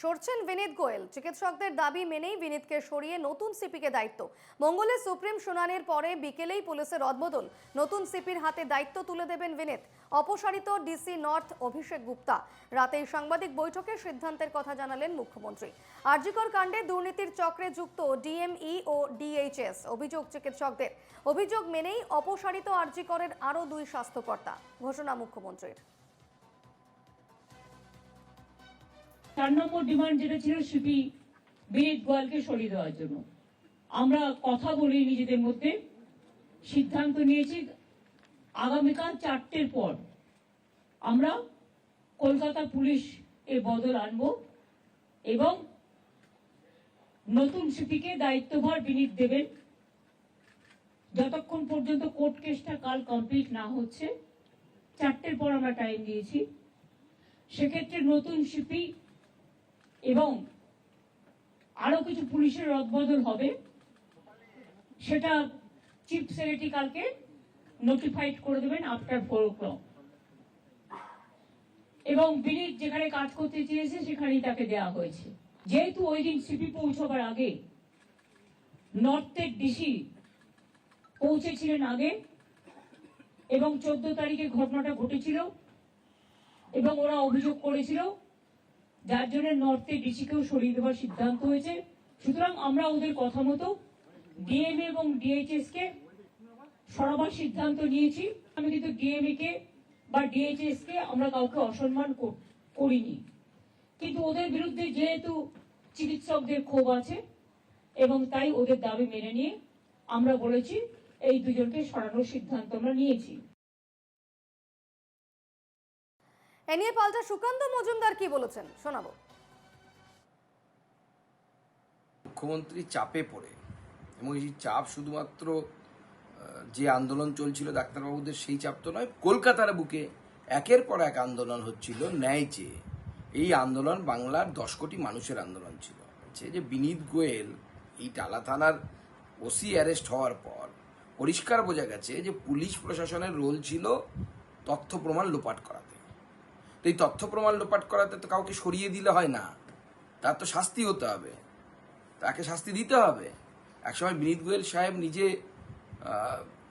সরছেন বিনীত গোয়েল। চিকিৎসকদের দাবি মেনেই বিনীতকে সরিয়ে নতুন সিপিকে দায়িত্ব। মঙ্গলে সুপ্রিম শুনানির পরে বিকেলেই পুলিশের অদবদল নতুন সিপির হাতে দায়িত্ব তুলে দেবেন বিনীত। অপসারিত ডিসি নর্থ অভিষেক গুপ্তা। রাতেই সাংবাদিক বৈঠকে সিদ্ধান্তের কথা জানালেন মুখ্যমন্ত্রী। আরজিকর কাণ্ডে দুর্নীতির চক্রে যুক্ত ডিএমই ও ডিএইচএস, অভিযোগ চিকিৎসকদের। অভিযোগ মেনেই অপসারিত আরজিকরের আরও দুই স্বাস্থ্যকর্তা, ঘোষণা মুখ্যমন্ত্রীর। চার নম্বর ডিমান্ড যেটা ছিল সিপি বিনীত গোয়ালকে সরিয়ে দেওয়ার জন্য। আমরা কথা বলি নিজেদের মধ্যে। সিদ্ধান্ত নিয়েছি, আগামীকাল চারটের পর আমরা কলকাতা পুলিশ এ বদল আনব এবং নতুন সিপিকে দায়িত্বভার বিনীত দেবেন। যতক্ষণ পর্যন্ত কোর্ট কেসটা কাল কমপ্লিট না হচ্ছে, চারটের পর আমরা টাইম দিয়েছি। সেক্ষেত্রে নতুন সিপি এবং আরও কিছু পুলিশের রদবদল হবে, সেটা চিফ সেক্রেটারি কালকে নোটিফাইড করে দেবেন আফটার ফোর ও ক্লক এবং বিনীত যেখানে কাজ করতে চেয়েছে, সেখানেই তাকে দেওয়া হয়েছে। যেহেতু ওই দিন সিপি পৌঁছবার আগে নর্থের ডিসি পৌঁছেছিলেন আগে, এবং চোদ্দ তারিখে ঘটনাটা ঘটেছিল, এবং ওরা অভিযোগ করেছিল যার জন্য নর্থে ডিসিকেও সরিয়ে দেওয়ার সিদ্ধান্ত হয়েছে। সুতরাং আমরা ওদের কথা মতো ডিএমএ এবং ডিএইচএস কে সরাবার সিদ্ধান্ত নিয়েছি। আমি কিন্তু ডিএমএ কে বা ডিএইচএস কে আমরা কাউকে অসম্মান কর- করিনি। কিন্তু ওদের বিরুদ্ধে যেহেতু চিকিৎসকদের ক্ষোভ আছে এবং তাই ওদের দাবি মেনে নিয়ে আমরা বলেছি, এই দুজনকে সরানোর সিদ্ধান্ত আমরা নিয়েছি। এ নিয়ে পাল্টা সুকান্ত মজুমদার কি বলেছেন? শোনাবো। মুখ্যমন্ত্রী চাপে পড়ে এবং এই চাপ শুধুমাত্র যে আন্দোলন চলছিল ডাক্তারবাবুদের সেই চাপ তো নয়, কলকাতার বুকে একের পর এক আন্দোলন হচ্ছিল, ন্যায় চেয়ে। এই আন্দোলন বাংলার দশ কোটি মানুষের আন্দোলন ছিল। যে বিনীত গোয়েল, এই টালা থানার ওসি অ্যারেস্ট হওয়ার পর পরিষ্কার বোঝা গেছে যে পুলিশ প্রশাসনের রোল ছিল তথ্য প্রমাণ লোপাট করাতে তো এই তথ্য প্রমাণ লোপাট করাতে তো কাউকে সরিয়ে দিলে হয় না। তার তো শাস্তি হতে হবে। তাকে শাস্তি দিতে হবে। একসময় বিনীত গোয়েল সাহেব নিজে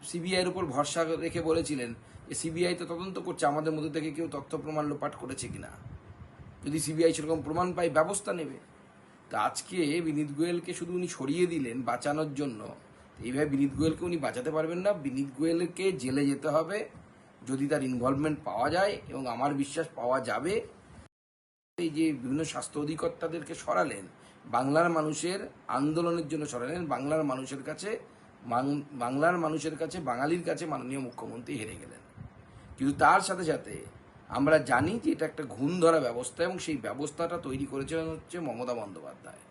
সিবিআইয়ের উপর ভরসা রেখে বলেছিলেন যে সিবিআই তো তদন্ত করছে, আমাদের মধ্যে থেকে কেউ তথ্য প্রমাণ লোপাট করেছে কিনা। যদি সিবিআই সেরকম প্রমাণ পায়, ব্যবস্থা নেবে। তা আজকে বিনীত গোয়েলকে শুধু উনি সরিয়ে দিলেন বাঁচানোর জন্য। এইভাবে বিনীত গোয়েলকে উনি বাঁচাতে পারবেন না। বিনীত গোয়েলকে জেলে যেতে হবে। যদি তার ইনভলভমেন্ট পাওয়া যায় এবং আমার বিশ্বাস পাওয়া যাবে, এই যে বিভিন্ন স্বাস্থ্য অধিকর্তাদেরকে সরালেন, বাংলার মানুষের আন্দোলনের জন্য সরালেন, বাংলার মানুষের কাছে বাংলার মানুষের কাছে, বাঙালির কাছে মাননীয় মুখ্যমন্ত্রী হেরে গেলেন। কিন্তু তার সাথে সাথে আমরা জানি যে এটা একটা ঘুণ ধরা ব্যবস্থা এবং সেই ব্যবস্থাটা তৈরি করেছিলেন হচ্ছে মমতা বন্দ্যোপাধ্যায়।